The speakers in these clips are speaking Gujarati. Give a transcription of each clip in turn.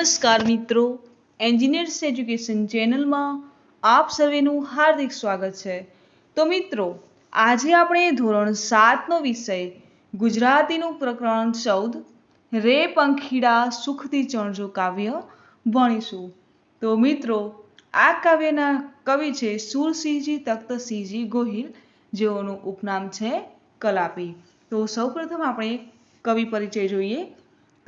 નમસ્કાર મિત્રો. એન્જિનિયર્સ એજ્યુકેશન ચેનલમાં આપ સર્વેનું હાર્દિક સ્વાગત છે. તો મિત્રો, આજે આપણે ધોરણ સાતનો વિષય, ગુજરાતીનું પ્રકરણ ચૌદ, રે પંખીડા સુખથી ચણજો કાવ્ય ભણીશું. તો મિત્રો, આ કાવ્યના કવિ છે સુરસિંહજી તખ્તસિંહજી ગોહિલ, જેઓનું ઉપનામ છે કલાપી. તો સૌપ્રથમ આપણે કવિ પરિચય જોઈએ.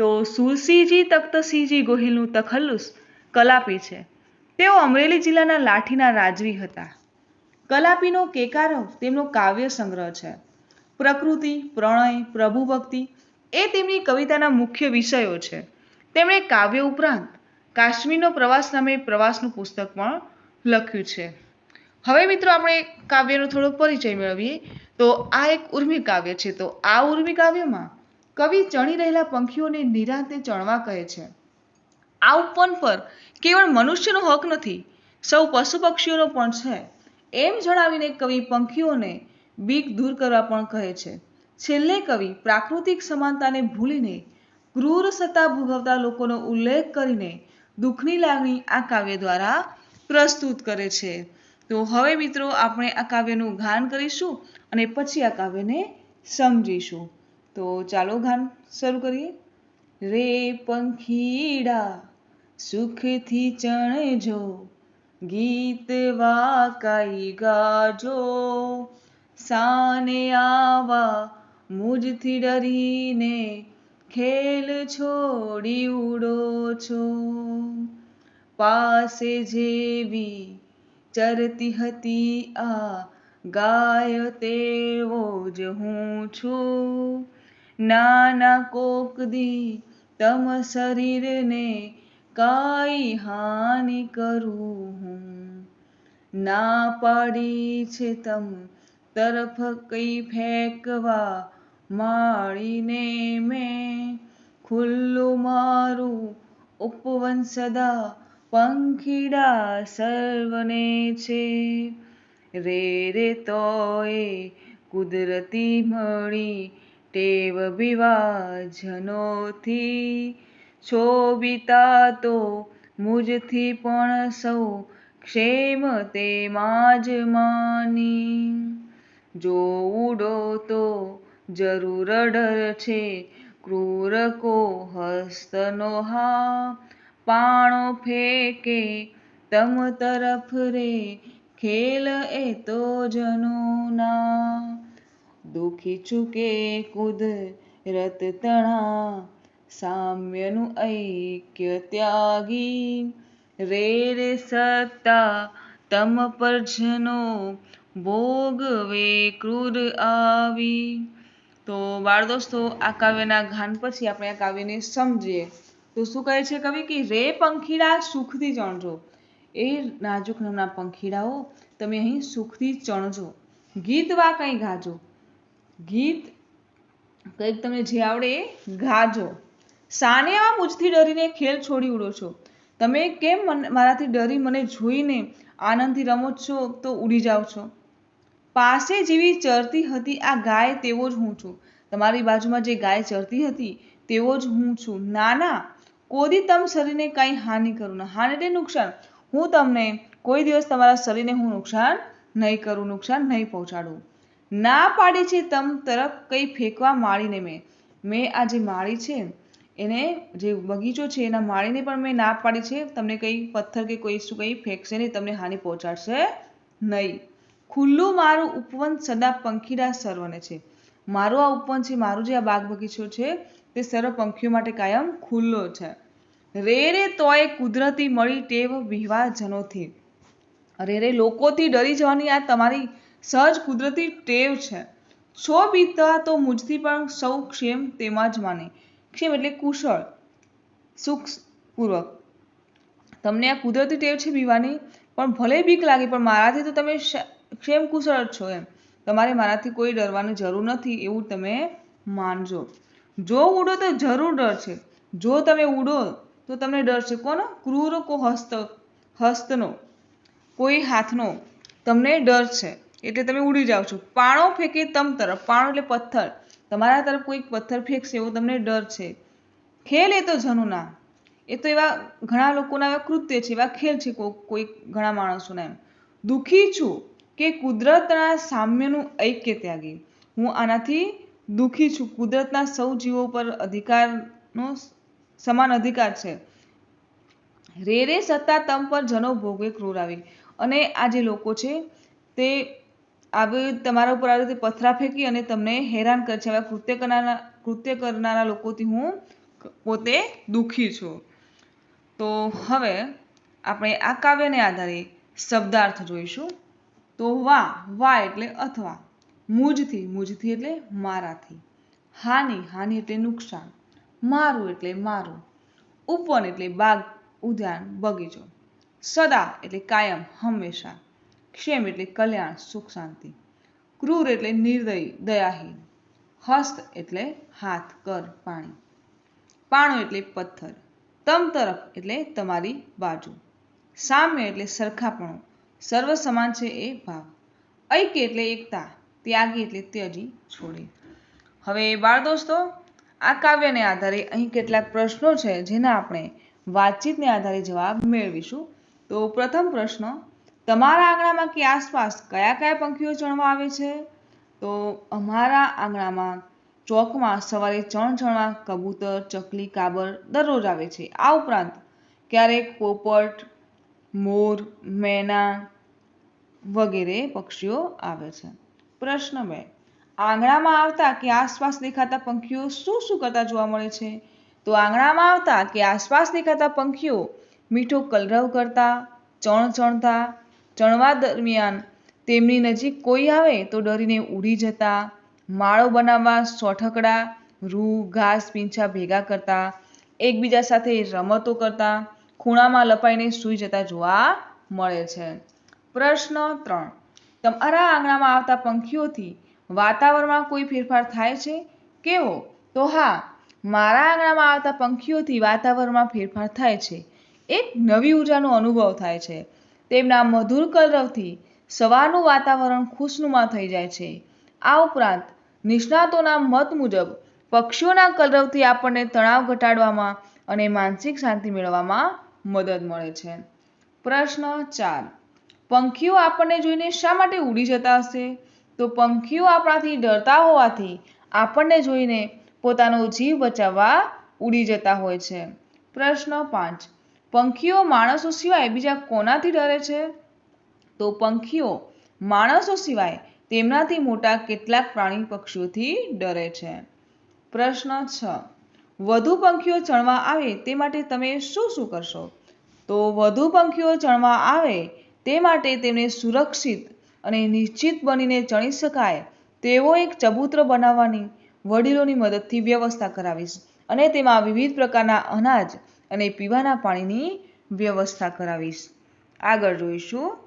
તો સુરસિંહજી તખ્તસિંહજી ગોહિલનું તખલ્લુસ કલાપી છે. તેઓ અમરેલી જિલ્લાના લાઠીના રાજવી હતા. કલાપીનો કેકારવ તેમનો કાવ્ય સંગ્રહ છે. પ્રકૃતિ, પ્રણય, પ્રભુભક્તિ એ તેમની કવિતાના મુખ્ય વિષયો છે. તેમણે કાવ્ય ઉપરાંત કાશ્મીરનો પ્રવાસ નામે પ્રવાસનું પુસ્તક પણ લખ્યું છે. હવે મિત્રો આપણે કાવ્યનો થોડો પરિચય મેળવીએ. તો આ એક ઉર્મી કાવ્ય છે. તો આ ઉર્મી કાવ્યમાં કવિ ચણી રહેલા પંખીઓને નિરાંતે ચણવા કહે છે. આ ઉપવન પર કેવળ મનુષ્યનો હક નથી, સૌ પશુ પક્ષીઓનો પણ છે, એમ જણાવીને કવિ પંખીઓને બીક દૂર કરવા પણ કહે છે. છેલ્લે કવિ પ્રાકૃતિક સમાનતાને ભૂલીને ક્રૂર સત્તા ભોગવતા લોકોનો ઉલ્લેખ કરીને દુઃખની લાગણી આ કાવ્ય દ્વારા પ્રસ્તુત કરે છે. તો હવે મિત્રો, આપણે આ કાવ્યનું ગાન કરીશું અને પછી આ કાવ્યને સમજીશું. તો ચાલો ગાન શરૂ કરીએ. રે પંખીડા, સુખથી ચણજો, ગીત વાકાઈ ગાજો. સાને આવા મુજથી ડરીને ખેલ છોડી ઉડો છો. પાસે જેવી ચરતી હતી આ ગાય તેવો જ હું છું. નાના કોક દી તમ શરીરને કાઈ હાનિ કરું હું. ના પાડી છે તમ તરફ કઈ ફેંકવા માળીને મેં ખુલ્લું મારું ઉપવન સદા પંખીડા સર્વને છે. રે રે તોય કુદરતી મળી ટેવ વિવાજનોથી શોભિતા તો મુજથી પણ સૌ ક્ષેમ તેમાં જ માની. જો ઉડો તો જરૂર ડર છે, ક્રૂર કો હસ્તનો હા, પાણો ફેંકે, તમ તરફ રે, ખેલ એ તો જનોના. દુખી ચૂકે કુદરત તણા સામ્યનું ઐક્ય ત્યાગી. રે રે સત્તા તમ પરજનો ભોગવે ક્રૂર આવી. તો બાળ દોસ્તો, આ કાવ્યના ગાન પછી આપણે આ કાવ્યને સમજીએ. તો શું કહે છે કવિ? કે રે પંખીડા સુખથી ચણજો. એ નાજુક નામના પંખીડાઓ, તમે અહીં સુખથી ચણજો. ગીત વા કંઈ ગાજો. ગીત કંઈક તમને જે આવડે એ ગાજો. સાને આ મુજથી ડરીને ખેલ છોડી ઉડો છો. તમે કેમ મારાથી ડરી મને જોઈને આનંદથી રમો છો તો ઉડી જાઓ છો. પાસે જેવી ચરતી હતી આ ગાય તેવો જ હું છું. તમારી બાજુમાં જે ગાય ચરતી હતી તેવો જ હું છું. ના ના કોદી તમ શરીરને કાંઈ હાનિ કરું ના. હાનિ એટલે નુકસાન. હું તમને કોઈ દિવસ તમારા શરીરને હું નુકસાન નહીં કરું, નુકસાન નહીં પહોંચાડું. ના પાડી છે તમ તરફ કંઈ ફેંકવા માળીને મેં. મેં આ જે માળી છે, એને જે બગીચો છે, એના માળીને પણ મેં ના પાડી છે. તમને કંઈ પથ્થર કે કોઈ શું કંઈ ફેંકશે નહીં, તમને હાનિ પહોંચાડશે નહીં. ખુલ્લું મારું ઉપવન સદા પંખીડા સર્વને છે. મારું આ ઉપવન છે, મારું જે આ બાગ બગીચો છે, તે સર્વ પંખીઓ માટે કાયમ ખુલ્લો છે. રે રે તોય કુદરતી મળી ટેવ વિવાહજનોથી રે રે લોકોથી ડરી જવાની આ તમારી સહજ કુદરતી ટેવ છે. છો બીતા તો મુજથી પણ સૌ ક્ષેમ તેમાં જ માને. ક્ષેમ એટલે કુશળ, સુખપૂર્વક. તમને આ કુદરતી ટેવ છે બીવાની, પણ ભલે બીક લાગે, પણ મારાથી તો તમે ક્ષેમ કુશળ છો એમ. તમારે મારાથી કોઈ ડરવાની જરૂર નથી એવું તમે માનજો. જો ઉડો તો જરૂર ડર છે. જો તમે ઉડો તો તમને ડર છે. કોનો? ક્રૂર કો હસ્ત, હસ્તનો. કોઈ હાથનો. તમને ડર છે. એટલે તમે ઉડી જાઓ છો. પાણો ફેંકે તમ તરફ. પાણો એટલે પથ્થર. તમારા તરફ કોઈક પથ્થર ફેંકશે એવો તમને ડર છે. ખેલ એ તો જનુના. એ તો એવા ઘણા લોકોના એવા કૃત્ય છે, એવા ખેલ છે કોઈક ઘણા માણસોના એમ. દુઃખી છું કે કુદરતના સામ્યનું ઐક્ય ત્યાગી. હું આનાથી દુઃખી છું. કુદરતના સૌ જીવો પર અધિકારનો સમાન અધિકાર છે. રે રે સત્તા તમ પર જનો ભોગવે ક્રૂર આવી. અને આ જે લોકો છે, તે આવી તમારા ઉપર આવી રીતે પથરા ફેંકી અને તમને હેરાન કરે છે આવા કૃત્ય કરનારા કૃત્ય કરનારા લોકોથી હું પોતે દુઃખી છું. તો હવે આપણે આ કાવ્યને આધારે શબ્દાર્થ જોઈશું. તો વા વા એટલે અથવા. મુજથી મુજથી એટલે મારાથી. હાનિ હાનિ એટલે નુકસાન. મારું એટલે મારું. ઉપવન એટલે બાગ, ઉદ્યાન, બગીચો. સદા એટલે કાયમ, હંમેશા. ક્ષેમ એટલે કલ્યાણ, સુખ, શાંતિ. ક્રૂર એટલે નિર્દય, દયાહીન. હસ્ત એટલે હાથ, કર, પાણી. પાણો એટલે પથ્થર. તમ તરફ એટલે તમારી બાજુ. સામ્ય એટલે સરખાપણું. સર્વ સમાન છે એ ભાવ. ઐક્ય એટલે એકતા. ત્યાગી એટલે ત્યજી, છોડી. હવે બાળ દોસ્તો આ કાવ્યને આધારે અહીં કેટલાક પ્રશ્નો છે જેના આપણે વાતચીતને આધારે જવાબ મેળવીશું. તો પ્રથમ પ્રશ્ન તમારા આંગણામાં કે આસપાસ કયા કયા પંખીઓ ચણવા આવે છે? તો અમારા આંગણામાં ચોકમાં સવારે ચણ ચણવા કબૂતર, ચકલી, કાબર દરરોજ આવે છે. આ ઉપરાંત ક્યારેક પોપટ, મોર, મેના વગેરે પક્ષીઓ આવે છે. પ્રશ્ન બે. આંગણામાં આવતા કે આસપાસ દેખાતા પંખીઓ શું શું કરતા જોવા મળે છે? તો આંગણામાં આવતા કે આસપાસ દેખાતા પંખીઓ મીઠો કલરવ કરતા, ચણ ચણતા ચણવા દરમિયાન તેમની નજીક કોઈ આવે તો ડરીને ઉડી જતા, માળો બનાવવા સોઠકડા, રૂ, ઘાસ પીંછા ભેગા કરતા, એકબીજા સાથે રમતો કરતા, ખૂણામાં લપાઈને સૂઈ જતા જોવા મળે છે. પ્રશ્ન ત્રણ. તમારા આંગણામાં આવતા પંખીઓથી વાતાવરણમાં કોઈ ફેરફાર થાય છે? કેવો? તો હા, મારા આંગણામાં આવતા પંખીઓથી વાતાવરણમાં ફેરફાર થાય છે. એક નવી ઉર્જાનો અનુભવ થાય છે. તેમના મધુર કલરવથી સવારનું વાતાવરણ ખુશનુમા થઈ જાય છે. આ ઉપરાંત નિષ્ણાતોના મત મુજબ પક્ષીઓના કલરવથી આપણને તણાવ ઘટાડવામાં અને માનસિક શાંતિ મેળવવામાં મદદ મળે છે. પ્રશ્ન ચાર. પંખીઓ આપણને જોઈને શા માટે ઉડી જતા હશે? તો પંખીઓ આપણાથી ડરતા હોવાથી આપણને જોઈને પોતાનો જીવ બચાવવા ઉડી જતા હોય છે. પ્રશ્ન પાંચ. પંખીઓ માણસો સિવાય બીજા કોનાથી ડરે છે? તો પંખીઓ માણસો સિવાય તેમનાથી મોટા કેટલાક પ્રાણી પક્ષીઓથી ડરે છે. પ્રશ્ન છ. વધુ પંખીઓ ચણવા આવે તે માટે તમે શું શું કરશો? તો વધુ પંખીઓ ચણવા આવે તે માટે તેમને સુરક્ષિત અને નિશ્ચિત બનીને ચણી શકાય તેવો એક ચબૂતરો બનાવવાની વડીલોની મદદથી વ્યવસ્થા કરાવીશ અને તેમાં વિવિધ પ્રકારના અનાજ અને પીવાના પાણીની વ્યવસ્થા કરાવીશ. આગળ જોઈશું.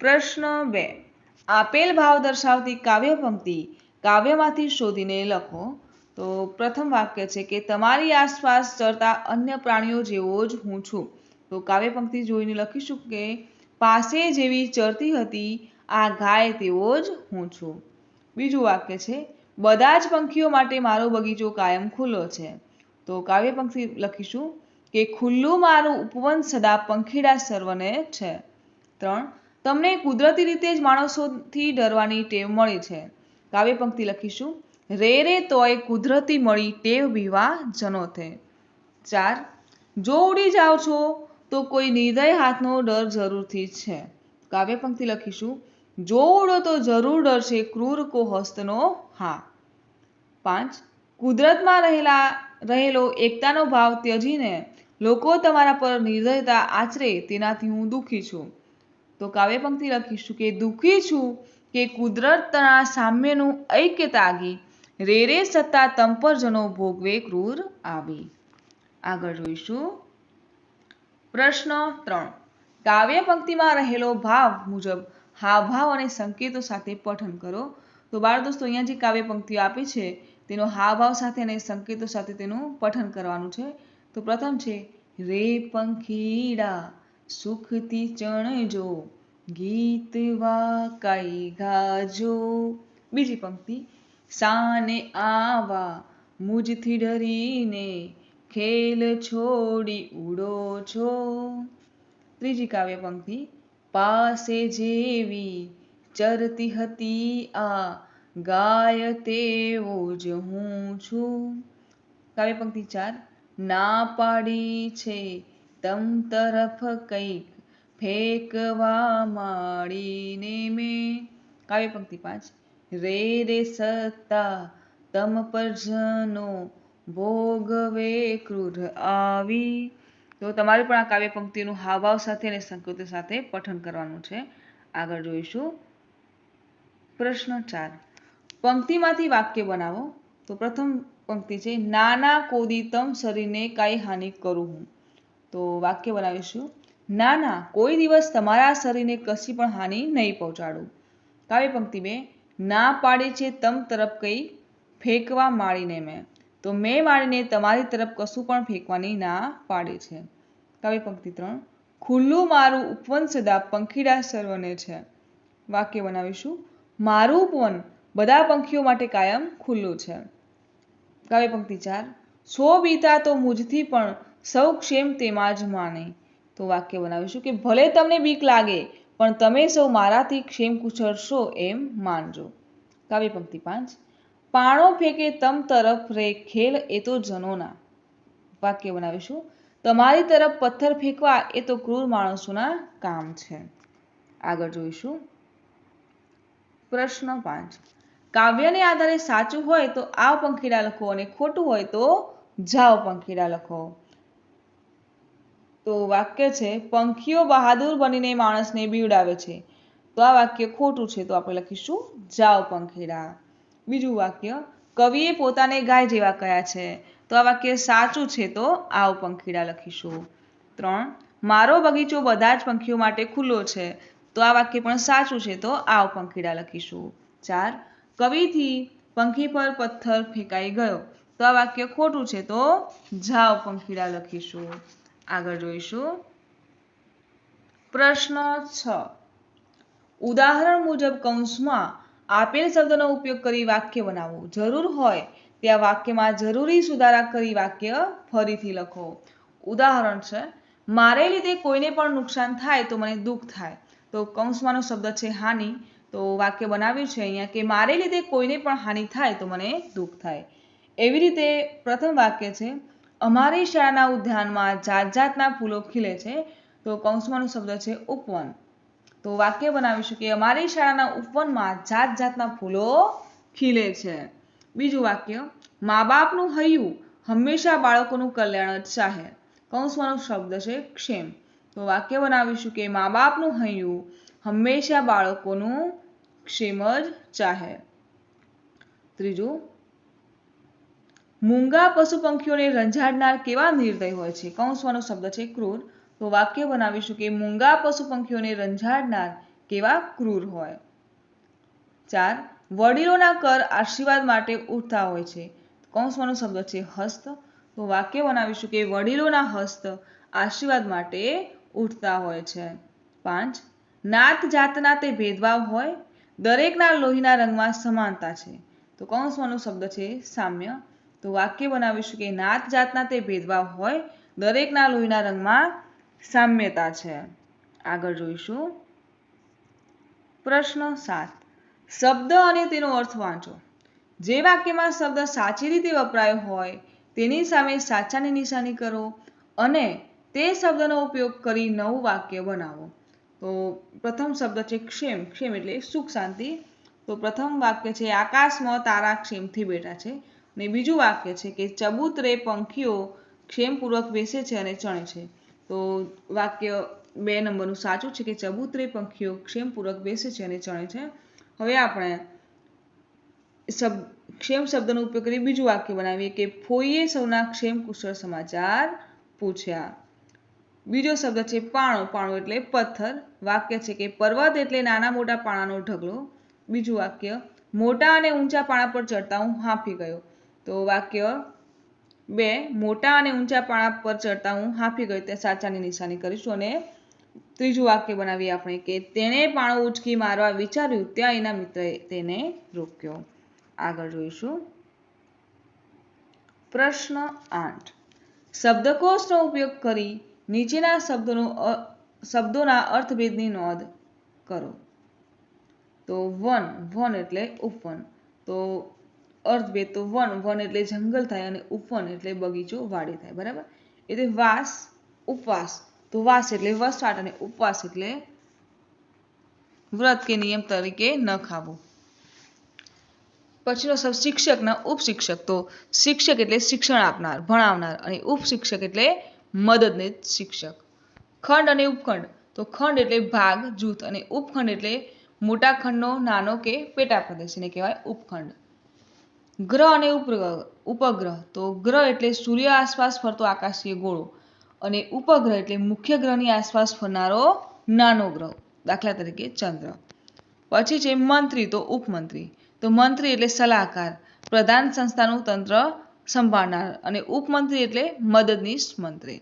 પ્રશ્ન બે. આપેલ ભાવ દર્શાવતી કાવ્ય પંક્તિ કાવ્યમાંથી શોધીને લખો. તો પ્રથમ વાક્ય છે કે, તમારી આસપાસ ચરતા અન્ય પ્રાણીઓ જેવો જ હું છું. તો કાવ્ય પંક્તિ જોઈને લખીશું કે, પાસે જેવી ચરતી હતી, આ ગાય તેવો જ હું છું. બીજું વાક્ય છે, બધા જ પંખીઓ માટે મારો બગીચો કાયમ ખુલ્લો છે. તો કાવ્ય પંક્તિ લખીશું કે ખુલ્લું મારું ઉપવન સદા પંખીડા સર્વને છે. ત્રણ, તમને કુદરતી રીતે જ માણસોથી ડરવાની ટેવ મળી છે. કાવ્ય પંક્તિ લખીશું, રે રે તોય કુદરતી મળી ટેવ બીવા જનો થે. ચાર, જો ઉડી જાઓ છો, તો કોઈ નિર્દય હાથનો ડર જરૂરથી છે. કાવ્ય પંક્તિ લખીશું, જો ઉડો તો જરૂર ડરશે ક્રૂર કો હસ્તનો હા. પાંચ, કુદરતમાં રહેલા રહેલો એકતાનો ભાવ ત્યજીને, લોકો તમારા પર નિર્દયતા આચરે, તેનાથી હું દુઃખી છું. તો કાવ્ય પંક્તિ લખીશું કે, દુઃખી છું કે કુદરતના સામ્યનું ઐક્ય તાગી, રે રે સત્તા તંપરજનો ભોગવે ક્રૂર આવી. આગળ જોઈશું. પ્રશ્ન ત્રણ. કાવ્ય પંક્તિમાં રહેલો ભાવ મુજબ હાવભાવ અને સંકેતો સાથે પઠન કરો. તો બાળ દોસ્તો, અહીંયા જે કાવ્ય પંક્તિઓ આપી છે તેનો હાવભાવ સાથે અને સંકેતો સાથે તેનું પઠન કરવાનું છે. તો પ્રથમ છે, રે પંખીડા, સુખથી ચણજો, ગીત વાકાઈ ગાજો. બીજી પંક્તિ, સાને આવા, મુજથી ડરીને ખેલ છોડી ઉડો છો. ત્રીજી કાવ્ય પંક્તિ, પાસે જેવી ચરતી હતી આ ગાય તેવો જ હું છું. કાવ્ય પંક્તિ ચાર, ના પાડી છે તમ તરફ કંઈક ફેંકવા માડીને મેં. કાવ્ય પંક્તિ પાંચ, રે રે સત્તા તમ પર જનો ભોગવે ક્રૂર આવી. તો તમારે પણ આ કાવ્ય પંક્તિનું હાવભાવ સાથે અને સંકૃતિ સાથે પઠન કરવાનું છે. આગળ જોઈશું. પ્રશ્ન ચાર પંક્તિમાંથી વાક્ય બનાવો. તો પ્રથમ પંક્તિ છે, નાના કોદિતમ શરીરને કાંઈ હાનિ કરું હું. તો વાક્ય બનાવીશું. ના ના કોઈ દિવસ તમારા શરીરને કશી પણ હાનિ નહીં પહોંચાડું. કાવ્ય પંક્તિ બે, ના પાડી છે તમ તરફ કંઈ ફેંકવા માળીને મેં. તો મેં માળીને તમારી તરફ કશું પણ ફેંકવાની ના પાડી છે. કાવ્ય પંક્તિ ત્રણ, ખુલ્લું મારું ઉપવન સદા પંખીડા સર્વને છે. વાક્ય બનાવીશું. મારું ઉપવન બધા પંખીઓ માટે કાયમ ખુલ્લું છે. કાવ્ય પંક્તિ ચાર, સો બીતા તો મુજથી પણ સૌ ક્ષેમ તેમાં જ માને. તો વાક્ય બનાવીશું કે, ભલે તમને બીક લાગે, પણ તમે સૌ મારાથી ક્ષેમ કુશળશો એમ માનજો. કાવ્ય પંક્તિ પાંચ, પાણો ફેંકે તમ તરફ રે ખેલ એ તો જનોના. વાક્ય બનાવીશું, તમારી તરફ પથ્થર ફેંકવા એ તો ક્રૂર માણસોના કામ છે. આગળ જોઈશું, પ્રશ્ન પાંચ કાવ્યને આધારે સાચું હોય તો આવ પંખીડા લખો અને ખોટું હોય તો જાવ પંખીડા લખો. તો વાક્ય છે, પંખીઓ બહાદુર બનીને માણસને બીવડાવે છે. તો આ વાક્ય ખોટું છે, તો આપણે લખીશું જાવ પંખીડા. બીજું વાક્ય, કવિએ પોતાને ગાય જેવા કયા છે. તો આ વાક્ય સાચું છે, તો આવ પંખીડા લખીશું. ત્રણ, મારો બગીચો બધા જ પંખીઓ માટે ખુલ્લો છે. તો આ વાક્ય પણ સાચું છે, તો આવ પંખીડા લખીશું. ચાર કવિથી પંખી પર પથ્થર ફેંકાઈ ગયો. તો આ વાક્ય ખોટું છે, તો જાઓ પંખીડા લખીશું. આગળ જોઈશું. પ્રશ્ન છ. ઉદાહરણ મુજબ કૌંસમાં આપેલ શબ્દનો ઉપયોગ કરી વાક્ય બનાવો જરૂર હોય, ત્યાં વાક્યમાં જરૂરી સુધારા કરી વાક્ય ફરીથી લખો. ઉદાહરણ છે, મારે લીધે કોઈને પણ નુકસાન થાય તો મને દુઃખ થાય. તો કૌંસમાંનો શબ્દ છે, હાનિ. તો વાક્ય બનાવ્યું છે અહીંયા કે, મારે લીધે કોઈને પણ હાનિ થાય તો મને દુઃખ થાય. એવી રીતે પ્રથમ વાક્ય છે, અમારી શાળાના ઉદ્યાનમાં જાત જાતના ફૂલો ખીલે છે. તો કૌંસમાંનો શબ્દ છે, ઉપવન. તો વાક્ય બનાવીશું કે, અમારી શાળાના ઉપવનમાં જાત જાતના ફૂલો ખીલે છે. બીજું વાક્ય મા બાપનું હૈયું હંમેશા બાળકોનું કલ્યાણ જ ચાહે. કૌંસમાંનો શબ્દ છે, ક્ષેમ. તો વાક્ય બનાવીશું કે મા બાપનું હૈયું હંમેશા બાળકોનું ક્ષેમ જ ચાહે. ત્રીજું, મૂંગા પશુ પંખીઓને રંજાડનાર કેવા નિર્દય હોય છે? કૌંસવાનો શબ્દ છે ક્રૂર. તો વાક્ય બનાવીશું કે મૂંગા પશુ પંખીઓને રંજાડનાર કેવા ક્રૂર હોય? ચાર, વડીલોના કર આશીર્વાદ માટે ઉઠતા હોય છે. કૌંસવાનો શબ્દ છે હસ્ત. તો વાક્ય બનાવીશું કે વડીલોના હસ્ત આશીર્વાદ માટે ઉઠતા હોય છે. પાંચ નાત જાતના તે ભેદભાવ હોય, દરેકના લોહીના રંગમાં સમાનતા છે. તો કૌંસમાંનો શબ્દ છે સામ્ય. તો વાક્ય બનાવીશું કે નાત જાતના તે ભેદભાવ હોય, દરેકના લોહીના રંગમાં સામ્યતા છે. આગળ જોઈશું. પ્રશ્ન સાત. શબ્દ અને તેનો અર્થ વાંચો. જે વાક્યમાં શબ્દ સાચી રીતે વપરાયો હોય, તેની સામે સાચાની નિશાની કરો અને તે શબ્દનો ઉપયોગ કરી નવું વાક્ય બનાવો. તો પ્રથમ શબ્દ છે ક્ષેમ. ક્ષેમ એટલે સુખ, શાંતિ. તો પ્રથમ વાક્ય છે, આકાશમાં તારા ક્ષેમથી બેઠા છે. અને બીજું વાક્ય છે કે, ચબૂતરે પંખીઓ ક્ષેમપૂર્વક બેસે છે અને ચણે છે. તો વાક્ય બે નંબરનું સાચું છે કે, ચબૂતરે પંખીઓ ક્ષેમપૂર્વક બેસે છે અને ચણે છે. હવે આપણે શબ્દ ક્ષેમ શબ્દનો ઉપયોગ કરી બીજું વાક્ય બનાવીએ કે, ફોઈએ સૌના ક્ષેમ કુશળ સમાચાર પૂછ્યા. બીજો શબ્દ છે પાણો. પાણો એટલે પથ્થર. વાક્ય છે કે પર્વત એટલે નાના મોટા પાણાનો ઢગલો. બીજું વાક્ય, મોટા અને ઊંચા પાણા પર ચડતા હું હાંફી ગયો. તો વાક્ય બે, મોટા અને ઊંચા પાણા પર ચડતા હું હાંફી ગયો. તે સાચાની નિશાની કરીશું અને ત્રીજું વાક્ય બનાવીએ આપણે કે તેણે પાણો ઉચકી મારવા વિચાર્યું, ત્યાં એના મિત્રએ તેને રોક્યો. આગળ જોઈશું. પ્રશ્ન આઠ. શબ્દકોશનો ઉપયોગ કરી નીચેના શબ્દોનો શબ્દોના અર્થભેદની નોંધ કરો. તો વન વન એટલે ઉપવન. તો અર્થભેદ, તો વન વન એટલે જંગલ થાય અને ઉપવન એટલે બગીચો વાડી થાય. બરાબર? એટલે વાસ, ઉપવાસ. તો વાસ એટલે વસવાટ અને ઉપવાસ એટલે વ્રત કે નિયમ તરીકે ન ખાવું. પછીનો શબ્દ શિક્ષકના ઉપશિક્ષક. તો શિક્ષક એટલે શિક્ષણ આપનાર, ભણાવનાર અને ઉપશિક્ષક એટલે મદદનીશ શિક્ષક. ખંડ અને ઉપખંડ. તો ખંડ એટલે ભાગ, જૂથ અને ઉપખંડ એટલે મોટા ખંડનો, નાનો કે પેટા પ્રદેશ એને કહેવાય ઉપખંડ. ગ્રહ અને ઉપગ્રહ ઉપગ્રહ. તો ગ્રહ એટલે સૂર્ય આસપાસ ફરતો આકાશીય ગોળો અને ઉપગ્રહ એટલે મુખ્ય ગ્રહની આસપાસ ફરનારો નાનો ગ્રહ, દાખલા તરીકે ચંદ્ર. પછી છે મંત્રી, તો ઉપમંત્રી. તો મંત્રી એટલે સલાહકાર. પ્રધાન સંસ્થાનું તંત્ર સંભાળનાર અને ઉપમંત્રી એટલે મદદનીશ મંત્રી.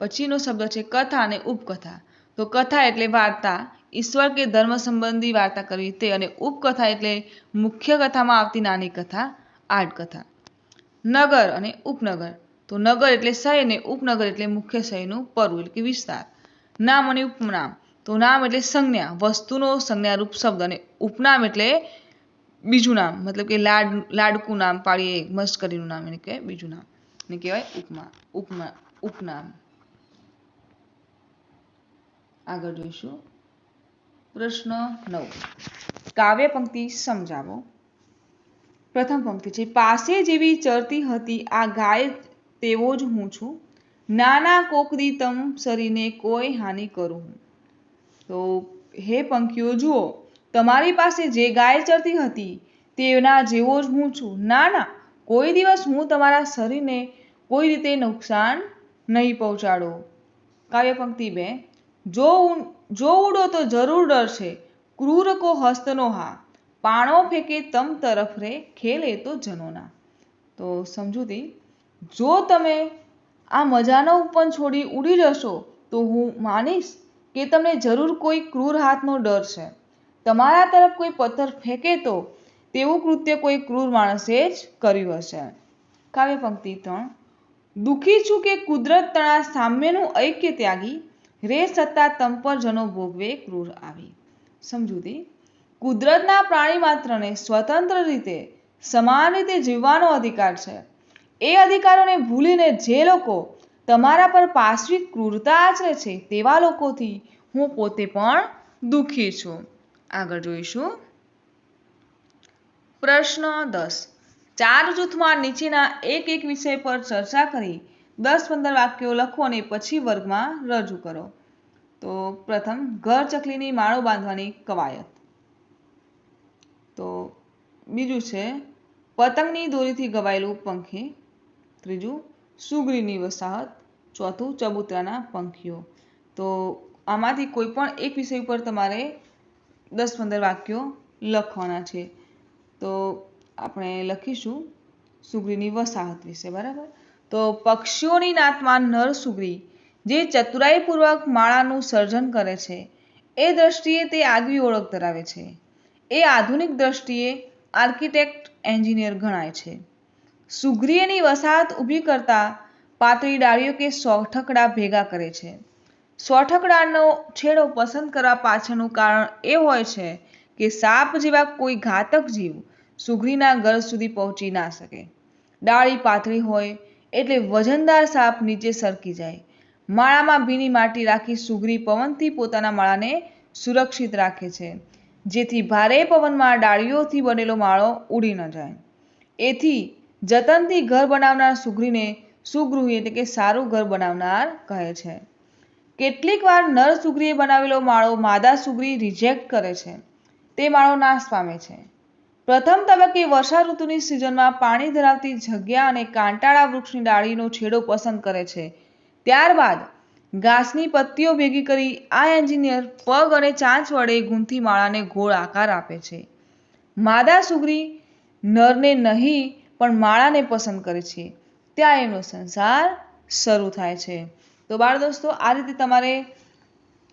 પછીનો શબ્દ છે કથા અને ઉપકથા. તો કથા એટલે વાર્તા. ઈશ્વર કે ધર્મ સંબંધી વાર્તા કરવી તે અને ઉપકથા એટલે મુખ્ય કથામાં આવતી નાની કથા આડકથા નગર અને ઉપનગર. તો નગર એટલે શહેર ને ઉપનગર એટલે મુખ્ય શહેરનું પરવું એટલે કે વિસ્તાર. નામ અને ઉપનામ. તો નામ એટલે સંજ્ઞા. વસ્તુનો સંજ્ઞારૂપ શબ્દ અને ઉપનામ એટલે બીજું નામ, મતલબ કે લાડ, લાડકું નામ પાડીએ, મસ્કરીનું નામ એને કહેવાય બીજું નામ. એને કહેવાય ઉપમા ઉપમા, ઉપનામ. આગળ જોઈશું. પ્રશ્ન નવ. કાવ્ય પંક્તિ સમજાવો. પ્રથમ પંક્તિ છે, પાસે જેવી ચરતી હતી, આ ગાય તેવો જ હું છું. નાના કોકરી તમ શરીને કોઈ હાનિ કરું હું. તો હે પંખીઓ જુઓ તમારી પાસે જે ગાય ચરતી હતી, તેના જેવો જ હું છું. ના ના, કોઈ દિવસ હું તમારા શરીરને કોઈ રીતે નુકસાન નહીં પહોંચાડો. કાવ્ય પંક્તિ બે જો જો ઉડો તો જરૂર ડરશે. ક્રૂર કો હસ્તનો હા. પાણો ફેંકે તમ તરફ રે, ખેલે તો જનોના તો સમજૂતી, જો તમે આ મજાનો ઉપન છોડી ઉડી જશો, તો હું માનીશ કે તમને જરૂર કોઈ ક્રૂર હાથનો ડર છે. તમારા તરફ કોઈ પથ્થર ફેંકે તો તેવું કૃત્ય કોઈ ક્રૂર માણસે જ કર્યું હશે. કાવ્ય પંક્તિ ત્રણ. દુઃખી છું કે કુદરત તણા સામ્યનું ઐક્ય ત્યાગી, રે સત્તા તંપરજનો જનો ભોગવે ક્રૂર આવી. સમજૂતી. કુદરતના પ્રાણી માત્રને સ્વતંત્ર રીતે, સમાન રીતે જીવવાનો અધિકાર છે. એ અધિકારોને ભૂલીને જે લોકો તમારા પર પાશ્વિક ક્રૂરતા આચરે છે, તેવા લોકોથી હું પોતે પણ દુઃખી છું. આગળ જોઈશું. પ્રશ્ન દસ. ચાર જૂથમાં નીચેના એક એક વિષય પર ચર્ચા કરી દસ પંદર વાક્યો લખો અને પછી વર્ગમાં રજૂ કરો. તો પ્રથમ, ઘર ચકલીની માળો બાંધવાની કવાયત. તો બીજું છે, પતંગની દોરીથી ગવાયેલું પંખી. ત્રીજું, સુગરીની વસાહત. ચોથું, ચબૂતરાના પંખીઓ. તો આમાંથી કોઈ પણ એક વિષય ઉપર તમારે દસ પંદર વાક્યો લખવાના છે. તો આપણે લખીશું સુગ્રીની વસાહત વિશે, બરાબર? તો પક્ષીઓની નાતમાં નર સુગ્રી, જે ચતુરાઈપૂર્વક માળાનું સર્જન કરે છે, એ દ્રષ્ટિએ તે આગવી ઓળખ ધરાવે છે. એ આધુનિક દ્રષ્ટિએ આર્કિટેક્ટ એન્જિનિયર ગણાય છે. સુગ્રીયની વસાહત ઊભી કરતા પાતળી ડાળીઓ કે સોઠકડા ભેગા કરે છે. સોઠકડાનો છેડો પસંદ કરવા પાછળનું કારણ એ હોય છે કે સાપ જેવા કોઈ ઘાતક જીવ સુઘરીના ઘર સુધી પહોંચી ના શકે. ડાળી પાતળી હોય એટલે વજનદાર સાપ નીચે સરકી જાય. માળામાં ભીની માટી રાખી સુઘરી પવનથી પોતાના માળાને સુરક્ષિત રાખે છે. જેથી ભારે પવનમાં ડાળીઓથી બનેલો માળો ઉડી ન જાય. એથી જતનથી ઘર બનાવનાર સુઘરીને સુગૃહી એટલે કે સારું ઘર બનાવનાર કહે છે. કેટલીક વાર નર સુગ્રીએ બનાવેલો માળો માદા સુગ્રી રિજેક્ટ કરે છે. તે માળો નાશ પામે છે. પ્રથમ તબક્કે વર્ષા ઋતુની સિઝનમાં પાણી ધરાવતી જગ્યા અને કાંટાળા વૃક્ષની ડાળીનો છેડો પસંદ કરે છે. ત્યારબાદ ઘાસની પત્તીઓ ભેગી કરી આ એન્જિનિયર પગ અને ચાંચ વડે ગૂંથી માળાને ગોળ આકાર આપે છે. માદા સુગ્રી નરને નહીં, પણ માળાને પસંદ કરે છે. ત્યાં એનો સંસાર શરૂ થાય છે. તો બાળ દોસ્તો, આ રીતે તમારે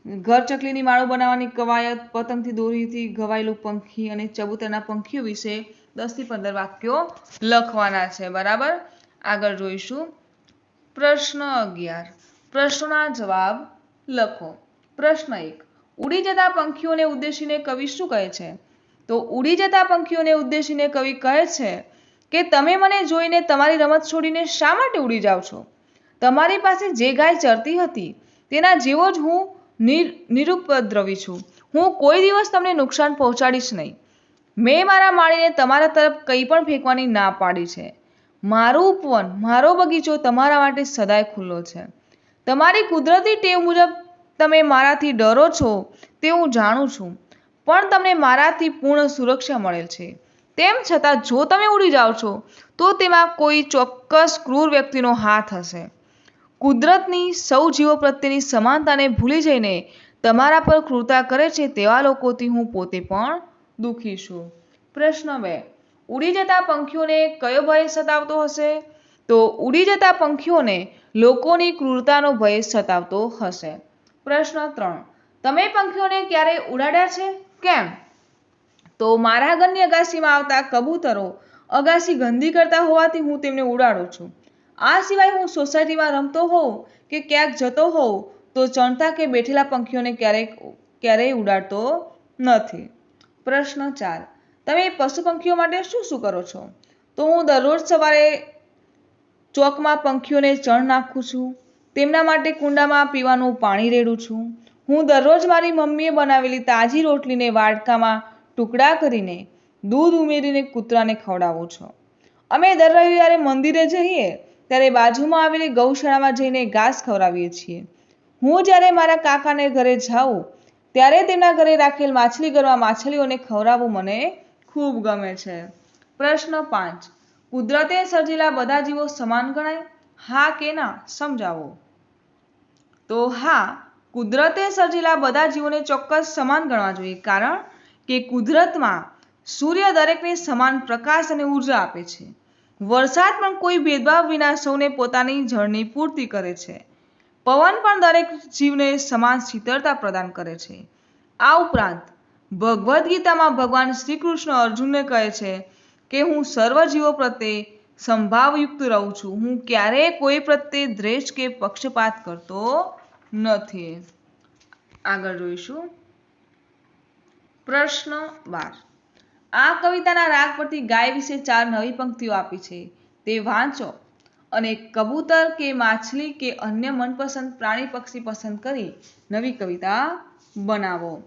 ઘર ચકલીની માળો બનાવવાની કવાયત, પતંગથી દોરીથી ઘવાયેલું પંખી અને ચબૂતરના પંખીઓ વિશે દસથી પંદર વાક્યો લખવાના છે. બરાબર? આગળ જોઈશું. પ્રશ્ન અગિયાર. પ્રશ્નોના જવાબ લખો. પ્રશ્ન એક. ઉડી જતા પંખીઓને ઉદ્દેશીને કવિ શું કહે છે? તો ઉડી જતા પંખીઓને ઉદ્દેશીને કવિ કહે છે કે, તમે મને જોઈને તમારી રમત છોડીને શા માટે ઉડી જાઓ છો? તમારી પાસે જે ગાય ચરતી હતી, તેના જેવો જ હું નિર, નિરુપદ્રવી છું. હું કોઈ દિવસ તમને નુકસાન પહોંચાડીશ નહીં. મેં મારા માળીને તમારા તરફ કંઈ પણ ફેંકવાની ના પાડી છે. મારું ઉપવન, મારો બગીચો તમારા માટે સદાય ખુલ્લો છે. તમારી કુદરતી ટેવ મુજબ તમે મારાથી ડરો છો તે હું જાણું છું, પણ તમને મારાથી પૂર્ણ સુરક્ષા મળેલ છે. તેમ છતાં જો તમે ઉડી જાઓ છો, તો તેમાં કોઈ ચોક્કસ ક્રૂર વ્યક્તિનો હાથ હશે. કુદરતની સૌ જીવો પ્રત્યેની સમાનતાને ભૂલી જઈને તમારા પર કૃતા કરે છે તેવા લોકોથી હું પોતે પણ દુઃખી છું. પ્રશ્ન બે, ઉડી જતા પંખીઓને કયો ભય સતાવતો હશે? તો ઉડી જતા પંખીઓને લોકોની ક્રૂરતાનો ભય સતાવતો હશે. પ્રશ્ન ત્રણ, તમે પંખીઓને ક્યારેય ઉડાડ્યા છે? કેમ? તો મારા ઘરની અગાસીમાં આવતા કબૂતરો અગાસી ગંદી કરતા હોવાથી હું તેમને ઉડાડું છું. આ સિવાય હું સોસાયટીમાં રમતો હોઉં કે ક્યાંક જતો હોઉં, તો ચણતા કે બેઠેલા પંખીઓને ક્યારેક, ક્યારેય ઉડાડતો નથી. પ્રશ્ન ચાર. તમે પશુ પંખીઓ માટે શું શું કરો છો? તો હું દરરોજ સવારે ચોકમાં પંખીઓને ચણ નાખું છું. તેમના માટે કુંડામાં પીવાનું પાણી રેડું છું. હું દરરોજ મારી મમ્મીએ બનાવેલી તાજી રોટલીને વાડકામાં ટુકડા કરીને દૂધ ઉમેરીને કૂતરાને ખવડાવું છું. અમે દર રવિવારે મંદિરે જઈએ ત્યારે બાજુમાં આવેલી ગૌશાળામાં જઈને ઘાસ ખવડાવીએ છીએ. હું જ્યારે મારા કાકાને ઘરે જાઉં, ત્યારે તેમના ઘરે રાખેલ માછલી ઘરમાં માછલીઓને ખવડાવવું મને ખૂબ ગમે છે. પ્રશ્ન પાંચ. કુદરતે સર્જેલા બધા જીવો સમાન ગણાય? હા કે ના? સમજાવો. તો હા, કુદરતે સર્જેલા બધા જીવોને ચોક્કસ સમાન ગણવા જોઈએ, કારણ કે કુદરતમાં સૂર્ય દરેકને સમાન પ્રકાશ અને ઊર્જા આપે છે. વરસાદ પણ કોઈ ભેદભાવ વિના સૌને પોતાની જળની પૂર્તિ કરે છે. પવન પણ દરેક જીવને સમાન શીતળતા પ્રદાન કરે છે. આ ઉપરાંત, ભગવદ્ ગીતામાં ભગવાન શ્રી કૃષ્ણ અર્જુનને કહે છે કે, હું સર્વ જીવો પ્રત્યે સંભાવયુક્ત રહું છું. હું ક્યારેય કોઈ પ્રત્યે દ્વેષ કે પક્ષપાત કરતો નથી. આગળ જોઈશું. પ્રશ્ન બાર. આ કવિતાના રાગ પરથી ગાય વિશે ચાર નવી પંક્તિઓ આપી છે. તે વાંચો અને કબૂતર કે માછલી કે અન્ય મનપસંદ પ્રાણી પક્ષી પસંદ કરી નવી કવિતા બનાવો.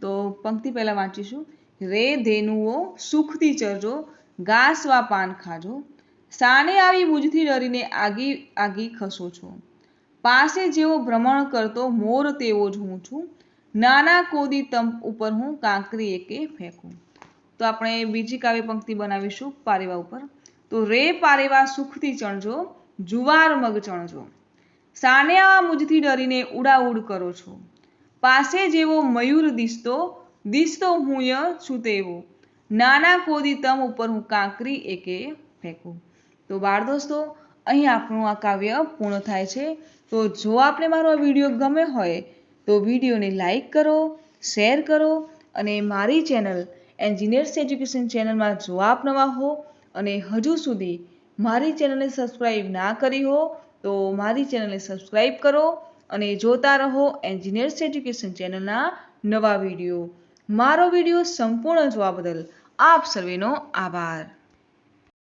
તો પંક્તિ પહેલા વાંચીશું. રે ધેનુઓ સુખથી ચરજો ઘાસવા પાન ખાજો. સાને આવી બુજથી ડરીને આગી આગી ખસો છો. પાસે જેવો ભ્રમણ કરતો મોર તેવો જ હું છું. નાના કોદી તંપ ઉપર હું કાંકરી એકે ફેંકું. તો આપણે બીજી કાવ્ય પંક્તિ બનાવીશું પારેવા ઉપર. તો રે પારેવા સુખથી ચણજો, જુવાર મગ ચણજો. સાને આવા મુજથી ડરીને ઉડાઉડ કરો છો. પાસે જેવો મયુર દિસતો દિસતો હું ય છું તેવો નાના કોદી તમ ઉપર હું કાંકરી એકે ફેંકું. તો બાળ દોસ્તો, અહીં આપણું આ કાવ્ય પૂર્ણ થાય છે. તો જો આપણે મારો આ વીડિયો ગમે હોય, તો વિડીયોને લાઈક કરો, શેર કરો અને મારી ચેનલ એન્જિનિયર્સ એજ્યુકેશન ચેનલમાં જો આપ નવા હો અને હજુ સુધી મારી ચેનલને સબસ્ક્રાઈબ ના કરી હો, તો મારી ચેનલને સબસ્ક્રાઈબ કરો અને જોતા રહો એન્જિનિયર્સ એજ્યુકેશન ચેનલના નવા વીડિયો. મારો વીડિયો સંપૂર્ણ જોવા બદલ આપ સર્વેનો આભાર.